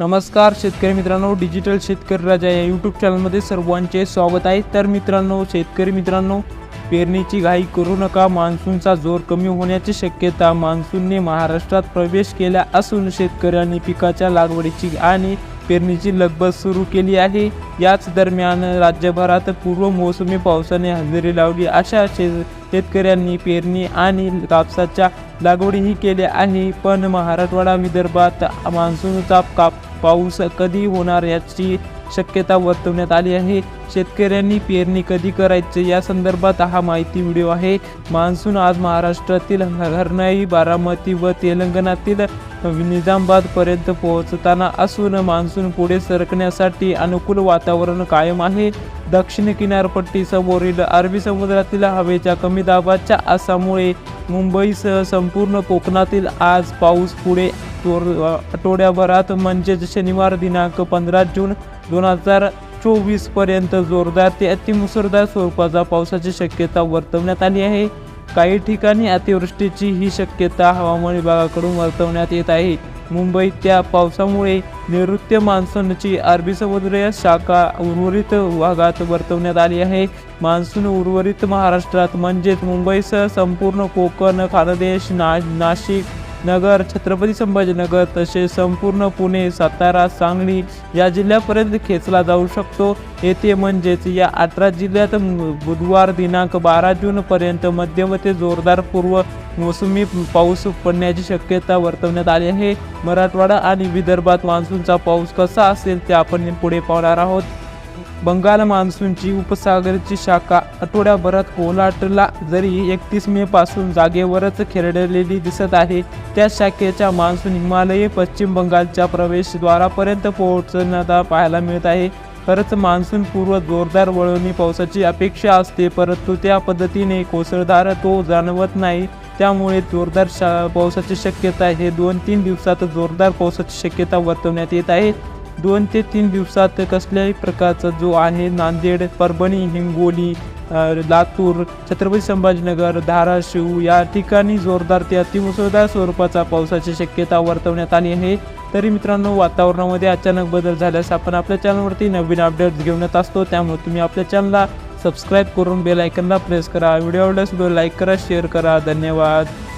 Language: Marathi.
नमस्कार शेतकरी मित्रांनो डिजिटल शेतकरी राजा या यूट्यूब चॅनलमध्ये सर्वांचे स्वागत आहे. तर मित्रांनो शेतकरी मित्रांनो पेरणीची घाई करू नका. मान्सूनचा जोर कमी होण्याची शक्यता मान्सूनने महाराष्ट्रात प्रवेश केला असून शेतकऱ्यांनी पिकाच्या लागवडीची आणि पेरणीची लगबग सुरू केली आहे. याच दरम्यान राज्यभरात पूर्व मोसमी पावसाने हजेरी लावली. अशा शेतकऱ्यांनी पेरणी आणि कापसाच्या लागवडीही केली आहे पण मराठवाडा विदर्भात मान्सूनचा काप पाऊस कधी होणार याची शक्यता वर्तवण्यात आली आहे. शेतकऱ्यांनी पेरणी कधी करायची या संदर्भात हा माहिती व्हिडिओ आहे. मान्सून आज महाराष्ट्रातील हरणाई बारामती व तेलंगणातील निजामाबादपर्यंत पोहोचताना असून मान्सून पुढे सरकण्यासाठी अनुकूल वातावरण कायम आहे. दक्षिण किनारपट्टी समोरील अरबी समुद्रातील हवेच्या कमी दाबाच्या आसामुळे मुंबईसह संपूर्ण कोकणातील आज पाऊस पुढे आठवड्याभरात म्हणजेच शनिवार दिनांक पंधरा जून दोन हजार चोवीसपर्यंत जोरदार ते अतिमुसळधार स्वरूपाचा पावसाची शक्यता वर्तवण्यात आली आहे. काही ठिकाणी अतिवृष्टीची ही शक्यता हवामान विभागाकडून वर्तवण्यात येत आहे. मुंबईत त्या पावसामुळे नैऋत्य मान्सूनची अरबी समुद्रीय शाखा उर्वरित भागात वर्तवण्यात आली आहे. मान्सून उर्वरित महाराष्ट्रात म्हणजेच मुंबईसह संपूर्ण कोकण खानदेश ना नाशिक नगर छत्रपती संभाजीनगर तसेच संपूर्ण पुणे सातारा सांगली या जिल्ह्यापर्यंत खेचला जाऊ शकतो. येथे म्हणजेच या अठरा जिल्ह्यात बुधवार दिनांक बारा जूनपर्यंत मध्यम ते जोरदार पूर्व मोसमी पाऊस पडण्याची शक्यता वर्तवण्यात आली आहे. मराठवाडा आणि विदर्भात मान्सूनचा पाऊस कसा असेल ते आपण पुढे पाहणार आहोत. बंगाल मान्सूनची उपसागरची शाखा आठवड्याभरात ओलाटला जरी एकतीस मे पासून जागेवरच खेळलेली दिसत आहे त्या शाखेच्या मान्सून हिमालयी पश्चिम बंगालच्या प्रवेशद्वारापर्यंत पोहोचण्याचा पाहायला मिळत आहे. खरंच मान्सून पूर्व जोरदार वळवणी पावसाची अपेक्षा असते परंतु त्या पद्धतीने कोसळधार तो जाणवत नाही. त्यामुळे जोरदार शा पावसाची शक्यता हे दोन तीन दिवसात जोरदार पावसाची शक्यता वर्तवण्यात येत आहे. दोन ते तीन दिवसात कसल्याही प्रकारचा जो आहे नांदेड परभणी हिंगोली लातूर छत्रपती संभाजीनगर धाराशिव या ठिकाणी जोरदार ते अतिमुसळधार स्वरूपाचा पावसाची शक्यता वर्तवण्यात आली आहे. तरी मित्रांनो वातावरणामध्ये अचानक बदल झाल्यास आपण आपल्या चॅनलवरती नवीन अपडेट्स घेऊन येत असतो. त्यामुळे तुम्ही आपल्या चॅनलला सबस्क्राईब करून बेल आयकनला प्रेस करा. व्हिडिओ आवडल्यास व्हिडिओ लाईक करा शेअर करा. धन्यवाद.